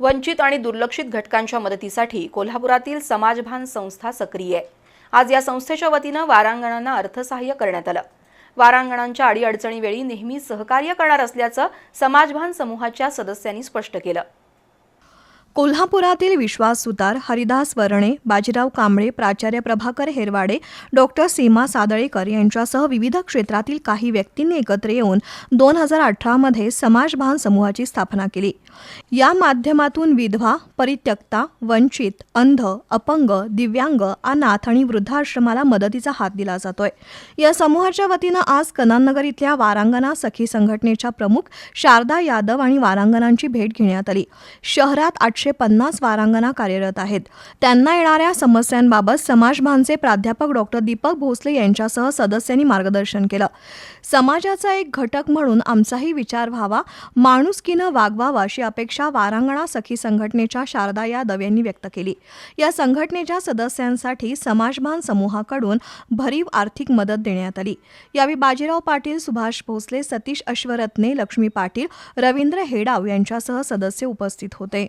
वंचित आणि दुर्लक्षित घटकांच्या मदतीसाठी कोल्हापुरातील समाजभान संस्था सक्रिय आहे. आज या संस्थेच्या वतीनं वारांगणांना अर्थसहाय्य करण्यात आलं. वारांगणांच्या अडीअडचणीवेळी नेहमी सहकार्य करणार असल्याचं समाजभान समूहाच्या सदस्यांनी स्पष्ट केलं. कोल्हापुरातील विश्वास सुतार हरिदास वरणे बाजीराव कांबळे प्राचार्य प्रभाकर हेरवाडे डॉक्टर सीमा सादळेकर यांच्यासह विविध क्षेत्रातील काही व्यक्तींनी एकत्र येऊन दोन हजार अठरामध्ये समाजभान समूहाची स्थापना केली. या माध्यमातून विधवा परित्यक्ता वंचित अंध अपंग दिव्यांग अनाथ आणि वृद्धाश्रमाला मदतीचा हात दिला जातोय. या समूहाच्या वतीनं आज कनाननगर इथल्या वारांगणा सखी संघटनेच्या प्रमुख शारदा यादव आणि वारांगणांची भेट घेण्यात आली. शहरात आठशे पन्नास वारांगणा कार्यरत आहेत. त्यांना येणाऱ्या समस्यांबाबत समाजभानचे प्राध्यापक डॉक्टर दीपक भोसले यांच्यासह सदस्यांनी मार्गदर्शन केलं. समाजाचा एक घटक म्हणून आमचाही विचार व्हावा माणुसकीनं वागवावा अशी अपेक्षा वारांगणा सखी संघटनेच्या शारदा यादव यांनी व्यक्त केली. या संघटनेच्या सदस्यांसाठी समाजभान समूहाकडून भरीव आर्थिक मदत देण्यात आली. यावेळी बाजीराव पाटील सुभाष भोसले सतीश अश्वरत्ने लक्ष्मी पाटील रवींद्र हेडाव यांच्यासह सदस्य उपस्थित होते.